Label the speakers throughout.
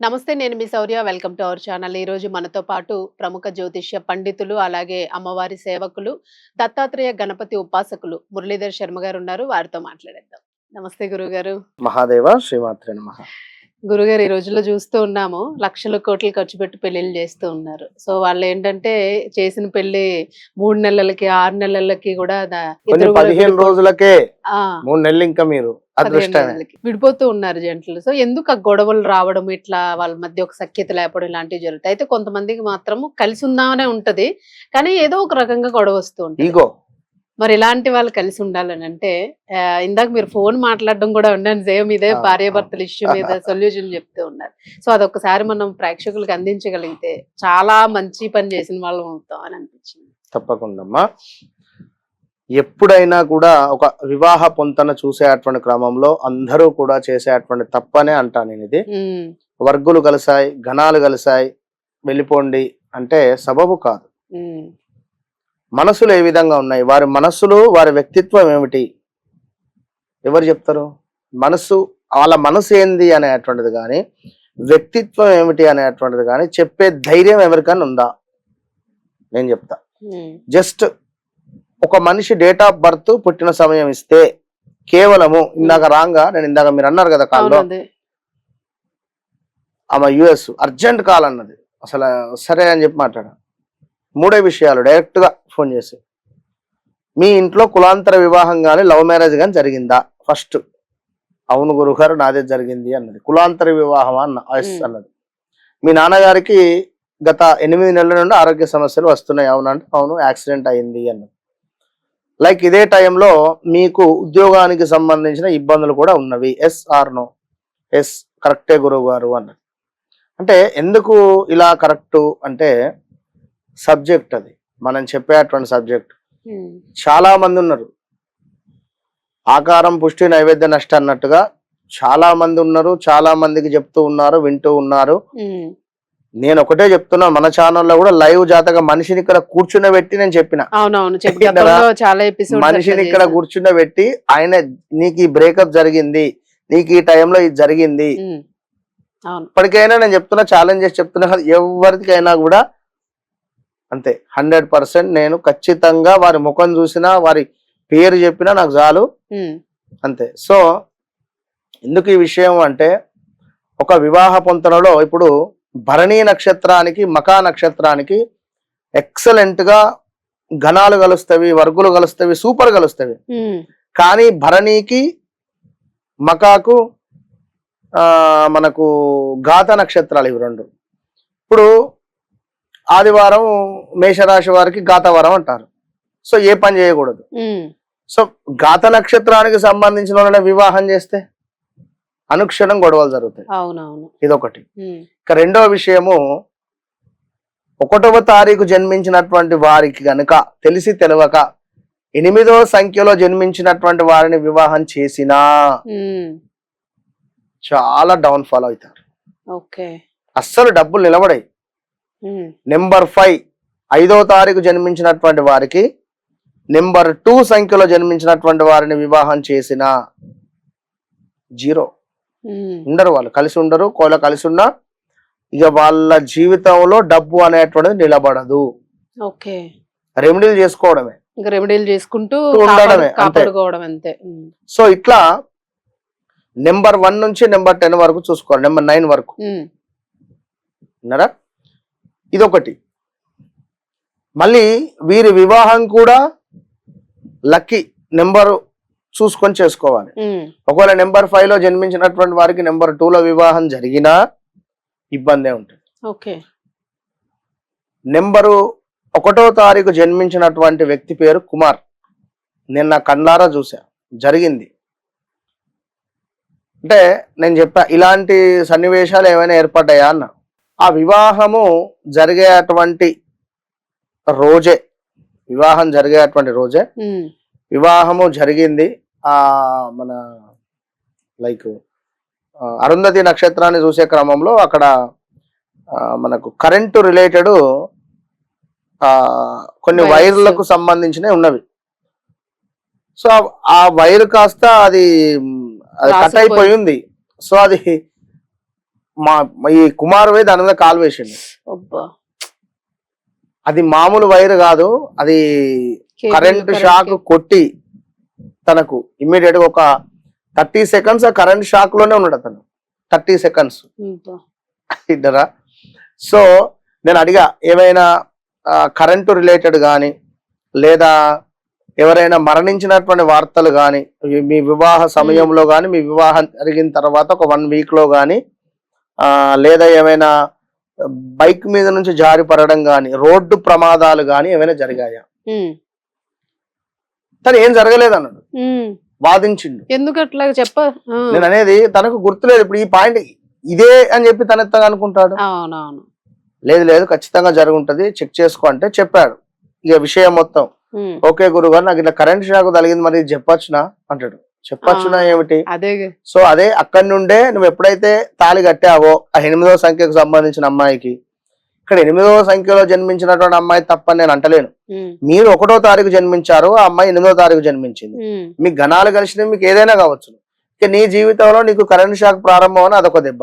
Speaker 1: నమస్తే నేను మీ Shaurya. Welcome to our channel. ఈ రోజు మనతో పాటు ప్రముఖ జ్యోతిష్య పండితులు అలాగే అమ్మవారి సేవకులు దత్తాత్రేయ గణపతి ఉపాసకులు మురళీధర్ శర్మ గారు ఉన్నారు. వారితో మాట్లాడేద్దాం. నమస్తే గురుగారు.
Speaker 2: మహాదేవ శ్రీమాత్రే నమ.
Speaker 1: గురుగారు ఈ రోజుల్లో చూస్తూ ఉన్నాము. లక్షల కోట్లు ఖర్చు పెట్టి పెళ్ళిళ్ళు చేస్తూ ఉన్నారు. సో వాళ్ళు ఏంటంటే చేసిన పెళ్ళి మూడు నెలలకి ఆరు నెలలకి కూడా
Speaker 2: పదిహేను రోజులకే మూడు నెలలు ఇంకా మీరు
Speaker 1: విడిపోతూ ఉన్నారు జంటలు. సో ఎందుకు ఆ గొడవలు రావడం ఇట్లా వాళ్ళ మధ్య ఒక సఖ్యత లేపడం ఇలాంటివి జరుగుతాయి? అయితే కొంతమందికి మాత్రము కలిసి ఉందామనే ఉంటది. కానీ ఏదో ఒక రకంగా గొడవ వస్తూ ఉంటుంది. మరి ఇలాంటి వాళ్ళు కలిసి ఉండాలని అంటే ఇందాక మీరు ఫోన్ మాట్లాడడం కూడా ఉండండి సేమ్ ఇదే భార్యాభర్తల ఇష్యూ మీద సొల్యూషన్ చెప్తూ ఉన్నారు. సో అదొకసారి మనం ప్రేక్షకులకు అందించగలిగితే చాలా మంచి పని చేసిన వాళ్ళం అవుతాం అని అనిపించింది.
Speaker 2: తప్పకుండా ఎప్పుడైనా కూడా ఒక వివాహ పొంతన చూసేటువంటి క్రమంలో అందరూ కూడా చేసేటువంటి తప్పనే అంటాను నేను ఇది వర్గులు కలిసాయి ఘనాలు కలిసాయి వెళ్ళిపోండి అంటే సబబు కాదు. మనసులు ఏ విధంగా ఉన్నాయి? వారి మనస్సులు వారి వ్యక్తిత్వం ఏమిటి? ఎవరు చెప్తారు? మనసు వాళ్ళ మనసు ఏంది అనేటువంటిది కానీ వ్యక్తిత్వం ఏమిటి అనేటువంటిది కానీ చెప్పే ధైర్యం ఎవరికైనా ఉందా? నేను చెప్తా. జస్ట్ ఒక మనిషి డేట్ ఆఫ్ బర్త్ పుట్టిన సమయం ఇస్తే కేవలము ఇందాక రాంగా నేను ఇందాక మీరు అన్నారు కదా కాల్లో. ఆమె యుఎస్ అర్జెంట్ కాల్ అన్నది. అసలు సరే అని చెప్పి మాట్లాడా మూడే విషయాలు డైరెక్ట్గా ఫోన్ చేసి. మీ ఇంట్లో కులాంతర వివాహం కానీ లవ్ మ్యారేజ్ కానీ జరిగిందా? ఫస్ట్. అవును గురుగారు నాదే జరిగింది అన్నది. కులాంతర వివాహం అన్న. అన్నది. మీ నాన్నగారికి గత ఎనిమిది నెలల నుండి ఆరోగ్య సమస్యలు వస్తున్నాయి. అవునంటే అవును యాక్సిడెంట్ అయింది అన్నది. లైక్ ఇదే టైంలో మీకు ఉద్యోగానికి సంబంధించిన ఇబ్బందులు కూడా ఉన్నవి. ఎస్ ఆర్ నో ఎస్ కరెక్టే గురువు గారు అన్నది. అంటే ఎందుకు ఇలా కరెక్ట్? అంటే సబ్జెక్ట్ అది. మనం చెప్పేటువంటి సబ్జెక్ట్. చాలా మంది ఉన్నారు. ఆకారం పుష్టి నైవేద్య నష్ట అన్నట్టుగా చాలా మంది ఉన్నారు చాలా మందికి చెప్తూ ఉన్నారు వింటూ ఉన్నారు. నేను ఒకటే చెప్తున్నా మన ఛానల్లో కూడా లైవ్ జాతక మనిషిని ఇక్కడ కూర్చుండబెట్టి నేను చెప్పిన. మనిషిని ఇక్కడ కూర్చుండబెట్టి ఆయన నీకు ఈ బ్రేకప్ జరిగింది నీకు ఈ టైంలో ఇది జరిగింది. ఇప్పటికైనా నేను చెప్తున్నా ఛాలెంజ్ చేసి చెప్తున్నా ఎవరికైనా కూడా అంతే. హండ్రెడ్ పర్సెంట్ నేను ఖచ్చితంగా వారి ముఖం చూసినా వారి పేరు చెప్పినా నాకు చాలు. అంతే. సో ఎందుకు ఈ విషయం అంటే ఒక వివాహ పొంతనలో ఇప్పుడు భరణీ నక్షత్రానికి మకా నక్షత్రానికి ఎక్సలెంట్గా ఘనాలు కలుస్తవి వర్గులు కలుస్తవి సూపర్ కలుస్తవి. కానీ భరణికి మకాకు మనకు ఘాత నక్షత్రాలు ఇవి రెండు. ఇప్పుడు ఆదివారం మేషరాశి వారికి ఘాతవారం అంటారు. సో ఏ పని చేయకూడదు. సో ఘాత నక్షత్రానికి సంబంధించిన వాళ్ళని వివాహం చేస్తే అనుక్షణం గొడవలు జరుగుతాయి.
Speaker 1: అవునవును.
Speaker 2: ఇదొకటి. ఇక రెండవ విషయము ఒకటవ తారీఖు జన్మించినటువంటి వారికి గనుక తెలిసి తెలవక ఎనిమిదో సంఖ్యలో జన్మించినటువంటి వారిని వివాహం చేసినా చాలా డౌన్ ఫాల్ అవుతారు.
Speaker 1: ఓకే.
Speaker 2: అస్సలు డబ్బులు నిలబడాయి. నెంబర్ ఫైవ్ ఐదో తారీఖు జన్మించినటువంటి వారికి నెంబర్ టూ సంఖ్యలో జన్మించినటువంటి వారిని వివాహం చేసిన జీరో.
Speaker 1: ఉమ్,
Speaker 2: ఉండరు వాళ్ళు కలిసి ఉండరు కోళ్ళ కలిసి ఉన్నా ఇక వాళ్ళ జీవితంలో డబ్బు అనేటువంటిది నిలబడదు.
Speaker 1: ఓకే
Speaker 2: రెమెడీలు చేసుకోవడమే.
Speaker 1: ఇంకా రెమెడీలు చేసుకుంటూ
Speaker 2: ఉండడమే, అంతే. సో ఇట్లా నెంబర్ వన్ నుంచి నెంబర్ టెన్ వరకు చూసుకోవాలి నెంబర్ నైన్ వరకు.
Speaker 1: ఉమ్,
Speaker 2: విన్నారా ఇదొకటి. మళ్ళీ వీరి వివాహం కూడా లక్కీ నెంబర్ చూసుకొని చేసుకోవాలి. ఒకవేళ నెంబర్ ఫైవ్లో జన్మించినటువంటి వారికి నెంబర్ టూ లో వివాహం జరిగినా ఇబ్బందే ఉంటుంది.
Speaker 1: ఓకే.
Speaker 2: నెంబరు ఒకటో తారీఖు జన్మించినటువంటి వ్యక్తి పేరు కుమార్. నేను నా కళ్ళారా చూసా జరిగింది. అంటే నేను చెప్పా ఇలాంటి సన్నివేశాలు ఏమైనా ఏర్పడ్డాయా అన్న. ఆ వివాహము జరిగేటువంటి రోజే. వివాహం జరిగేటువంటి రోజే. వివాహము జరిగింది. ఆ మన లైక్ అరుంధతి నక్షత్రాన్ని చూసే క్రమంలో అక్కడ మనకు కరెంటు రిలేటెడ్ కొన్ని. వైర్లకు సంబంధించినవి ఉన్నవి. సో ఆ- వైర్ కాస్త అది కట్
Speaker 1: రాసుకుపోయి.
Speaker 2: అయిపోయి ఉంది సో అది మా ఈ కుమారువే దాని మీద కాలు వేసిండు. అది మామూలు వైర్ కాదు అది కరెంట్ షాక్. కొట్టి తనకు ఇమ్మీడియట్గా ఒక థర్టీ సెకండ్స్ ఆ కరెంట్ షాక్లోనే ఉన్నాడు అతను. Thirty seconds. ఇద్దరా? సో నేను అడిగా ఏమైనా కరెంటు రిలేటెడ్ కానీ లేదా ఎవరైనా మరణించినటువంటి వార్తలు కానీ మీ వివాహ సమయంలో కానీ మీ వివాహం జరిగిన తర్వాత ఒక వన్ వీక్లో కానీ లేదా ఏమైనా బైక్ మీద నుంచి జారి పడడం కానీ రోడ్డు ప్రమాదాలు కానీ ఏమైనా జరిగాయా? తను ఏం జరగలేదు అన్నాడు. వాదించిండు.
Speaker 1: ఎందుకు అట్లా చెప్ప?
Speaker 2: నేను అనేది తనకు గుర్తులేదు. ఇప్పుడు ఈ పాయింట్ ఇదే అని చెప్పి తన ఎత్తగా అనుకుంటాడు? లేదు లేదు. ఖచ్చితంగా జరుగుంటది. చెక్ చేసుకో అంటే చెప్పాడు. ఇక విషయం మొత్తం. ఓకే గురుగారు నాకు ఇట్లా కరెంట్ షాక్ తగిలింది మరి చెప్పొచ్చునా? అంటాడు. చెప్పొచ్చునా. ఏమిటి? సో అదే అక్కడి నుండే నువ్వు ఎప్పుడైతే తాళి కట్టావో ఆ ఎనిమిదవ సంఖ్యకు సంబంధించిన అమ్మాయికి ఇక్కడ ఎనిమిదవ సంఖ్యలో జన్మించినటువంటి అమ్మాయి తప్పని నేను అంటలేను. మీరు ఒకటో తారీఖు జన్మించారు ఆ అమ్మాయి ఎనిమిదో తారీఖు జన్మించింది.
Speaker 1: ఉమ్,
Speaker 2: మీ గణాలు కలిసినవి మీకు ఏదైనా కావచ్చు. ఇక నీ జీవితంలో నీకు కరెంట్ షాక్ ప్రారంభం అని అదొక దెబ్బ.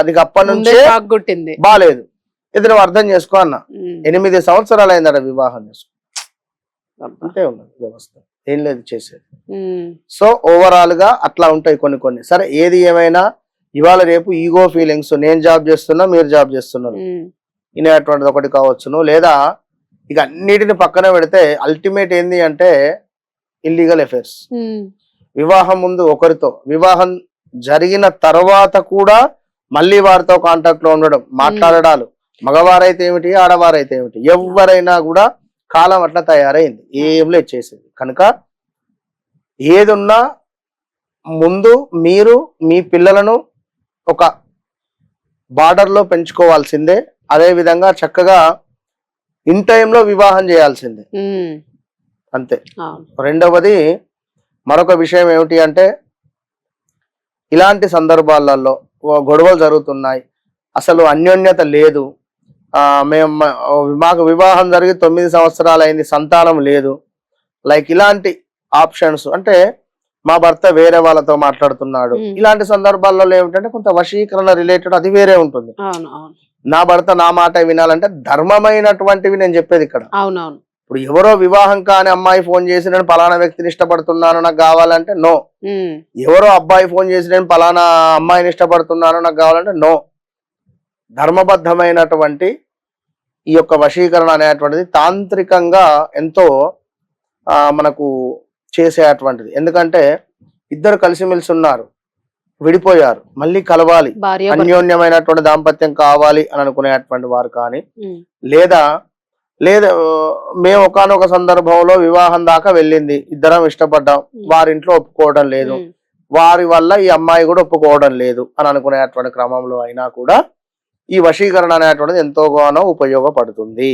Speaker 2: అది అప్పటి నుంచే బాలేదు. ఇది నువ్వు అర్థం చేసుకో అన్న. ఎనిమిది సంవత్సరాలు అయిందట వివాహం చేసుకో. అంతే ఉన్నది వ్యవస్థ. ఏం లేదు చేసేది. సో ఓవరాల్గా అట్లా ఉంటాయి కొన్ని కొన్ని. సరే ఏది ఏమైనా ఇవాళ రేపు ఈగో ఫీలింగ్స్ నేను జాబ్ చేస్తున్నా మీరు జాబ్ చేస్తున్నారు. ఇనేటువంటిది ఒకటి కావచ్చును. లేదా ఇక అన్నిటిని పక్కన పెడితే అల్టిమేట్ ఏంది అంటే ఇల్లీగల్ అఫైర్స్ వివాహం ముందు ఒకరితో వివాహం జరిగిన తర్వాత కూడా మళ్ళీ వారితో కాంటాక్ట్లో ఉండడం మాట్లాడడాలు. మగవారైతే ఏమిటి ఆడవారైతే ఏమిటి ఎవరైనా కూడా కాలం అట్లా తయారైంది. ఏం లేదు చేసేది. కనుక ఏదున్నా ముందు మీరు మీ పిల్లలను ఒక బార్డర్లో పెంచుకోవాల్సిందే. అదే విధంగా చక్కగా ఇన్ టైంలో వివాహం చేయాల్సిందే. అంతే. రెండవది మరొక విషయం ఏమిటి అంటే ఇలాంటి సందర్భాలలో గొడవలు జరుగుతున్నాయి. అసలు అన్యోన్యత లేదు. మేము మాకు వివాహం జరిగి తొమ్మిది సంవత్సరాలు అయింది సంతానం లేదు. లైక్ ఇలాంటి ఆప్షన్స్ అంటే మా భర్త వేరే వాళ్ళతో మాట్లాడుతున్నాడు. ఇలాంటి సందర్భాలలో ఏమిటంటే కొంత వశీకరణ రిలేటెడ్ అది వేరే ఉంటుంది. నా భర్త నా మాట వినాలంటే ధర్మమైనటువంటివి నేను చెప్పేది ఇక్కడ.
Speaker 1: అవునవును.
Speaker 2: ఇప్పుడు ఎవరో వివాహం కాని అమ్మాయి ఫోన్ చేసి నేను పలానా వ్యక్తిని ఇష్టపడుతున్నాను నాకు కావాలంటే నో. ఎవరో అబ్బాయి ఫోన్ చేసి నేను పలానా అమ్మాయిని ఇష్టపడుతున్నాను నాకు కావాలంటే నో. ధర్మబద్ధమైనటువంటి ఈ యొక్క వశీకరణ అనేటువంటిది తాంత్రికంగా ఎంతో మనకు చేసేటువంటిది ఎందుకంటే ఇద్దరు కలిసిమెలిసి ఉన్నారు విడిపోయారు మళ్ళీ కలవాలి. అన్యోన్యమైనటువంటి దాంపత్యం కావాలి అని అనుకునేటువంటి వారు కానీ లేదా లేదా మేము ఒకనొక సందర్భంలో వివాహం దాకా వెళ్ళింది. ఇద్దరం ఇష్టపడ్డాం. వారింట్లో ఒప్పుకోవడం లేదు. వారి వల్ల ఈ అమ్మాయి కూడా ఒప్పుకోవడం లేదు అని అనుకునేటువంటి క్రమంలో అయినా కూడా ఈ వశీకరణ అనేటువంటిది ఎంతోగానో ఉపయోగపడుతుంది.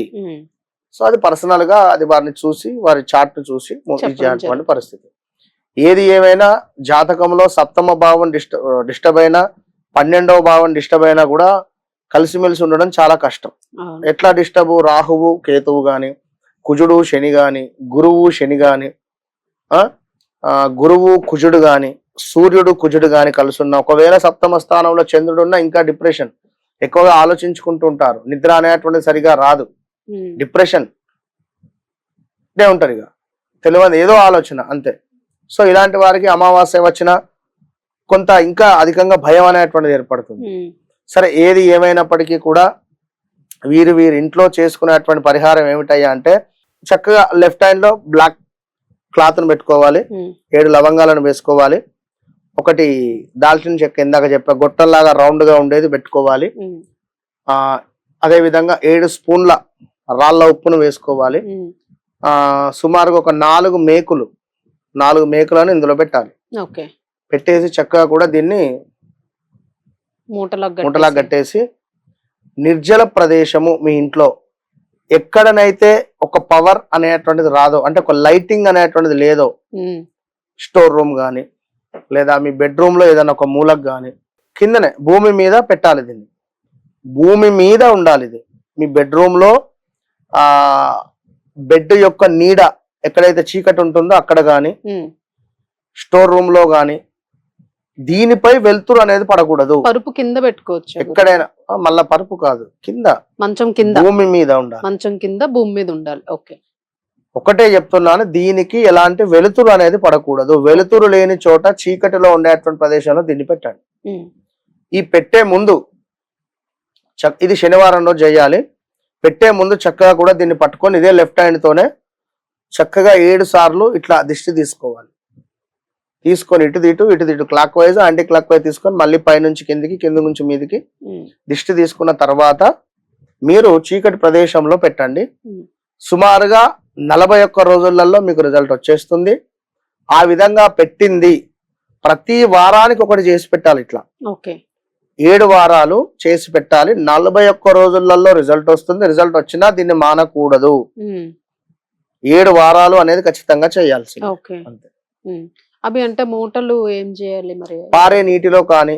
Speaker 2: సో అది పర్సనల్గా అది వారిని చూసి వారి చార్ట్ చూసి ఇచ్చేటువంటి. పరిస్థితి. ఏది ఏమైనా జాతకంలో సప్తమ భావం డిస్టర్బ్ డిస్టర్బ్ అయినా పన్నెండవ భావం డిస్టర్బ్ అయినా కూడా కలిసిమెలిసి ఉండడం చాలా కష్టం. ఎట్లా డిస్టర్బ్? రాహువు కేతువు గాని కుజుడు శని గాని గురువు శని గాని గురువు కుజుడు గాని సూర్యుడు కుజుడు గాని కలుసున్న ఒకవేళ సప్తమ స్థానంలో చంద్రుడు ఉన్న ఇంకా డిప్రెషన్. ఎక్కువగా ఆలోచించుకుంటూ ఉంటారు. నిద్ర అనేటువంటిది సరిగా రాదు. డిప్రెషన్ ఇదే ఉంటారు ఇక. తెలియదు ఏదో ఆలోచన అంతే. సో ఇలాంటి వారికి అమావాస్య వచ్చిన కొంత ఇంకా అధికంగా భయం అనేటువంటిది ఏర్పడుతుంది. సరే ఏది ఏమైనప్పటికీ కూడా వీరు వీరి ఇంట్లో చేసుకునేటువంటి పరిహారం ఏమిటయ్యా అంటే చక్కగా లెఫ్ట్ హ్యాండ్లో బ్లాక్ క్లాత్ను పెట్టుకోవాలి ఏడు లవంగాలను వేసుకోవాలి. ఒకటి దాల్చిన చెక్క ఇందాక చెప్పా గొట్టంలాగా రౌండ్గా ఉండేది పెట్టుకోవాలి. ఆ అదే విధంగా ఏడు స్పూన్ల రాళ్ళ ఉప్పును వేసుకోవాలి. ఆ సుమారుగా ఒక నాలుగు మేకులు నాలుగు మేకులను ఇందులో పెట్టాలి.
Speaker 1: ఓకే.
Speaker 2: పెట్టేసి చక్కగా కూడా దీన్ని ముంటలా
Speaker 1: కట్టేసి.
Speaker 2: నిర్జల ప్రదేశము మీ ఇంట్లో. ఎక్కడనైతే ఒక పవర్ అనేటువంటిది రాదో అంటే ఒక లైటింగ్ అనేటువంటిది లేదో స్టోర్ రూమ్ కానీ లేదా మీ బెడ్రూమ్లో ఏదైనా ఒక మూలకు కానీ కిందనే భూమి మీద పెట్టాలి దీన్ని. భూమి మీద ఉండాలి ఇది. మీ బెడ్రూమ్లో ఆ బెడ్ యొక్క నీడ ఎక్కడైతే చీకటి ఉంటుందో అక్కడ కానీ స్టోర్ రూమ్లో కానీ దీనిపై వెలుతురు అనేది పడకూడదు.
Speaker 1: పరుపు కింద పెట్టుకోవచ్చు.
Speaker 2: ఎక్కడైనా మళ్ళా పరుపు కాదు కింద.
Speaker 1: మంచం కింద.
Speaker 2: భూమి మీద ఉండాలి.
Speaker 1: మంచం కింద భూమి మీద ఉండాలి. ఓకే.
Speaker 2: ఒకటే చెప్తున్నాను దీనికి ఎలాంటి వెలుతురు అనేది పడకూడదు. వెలుతురు లేని చోట చీకటిలో ఉండేటువంటి ప్రదేశంలో దీన్ని పెట్టండి. ఈ పెట్టే ముందు ఇది శనివారం రోజు చేయాలి. పెట్టే ముందు చక్కగా కూడా దీన్ని పట్టుకొని ఇదే లెఫ్ట్ హ్యాండ్ తోనే చక్కగా ఏడు సార్లు ఇట్లా దిష్టి తీసుకోవాలి. తీసుకొని ఇటు ఇటు ఇటు ఇటు clockwise anticlockwise తీసుకొని మళ్ళీ పైనుంచి కిందికి కింద నుంచి మీదికి దిష్టి తీసుకున్న తర్వాత మీరు చీకటి ప్రదేశంలో పెట్టండి. సుమారుగా నలభై ఒక్క రోజులలో మీకు రిజల్ట్ వచ్చేస్తుంది. ఆ విధంగా పెట్టింది. ప్రతి వారానికి ఒకటి చేసి పెట్టాలి ఇట్లా.
Speaker 1: ఓకే.
Speaker 2: ఏడు వారాలు చేసి పెట్టాలి. నలభై ఒక్క రోజులలో రిజల్ట్ వస్తుంది. రిజల్ట్ వచ్చినా దీన్ని మానకూడదు. ఏడు వారాలు అనేది ఖచ్చితంగా చేయాల్సింది.
Speaker 1: ఓకే.
Speaker 2: అంతే.
Speaker 1: అవి అంటే మూటలు ఏం చేయాలి మరి?
Speaker 2: పారే నీటిలో కానీ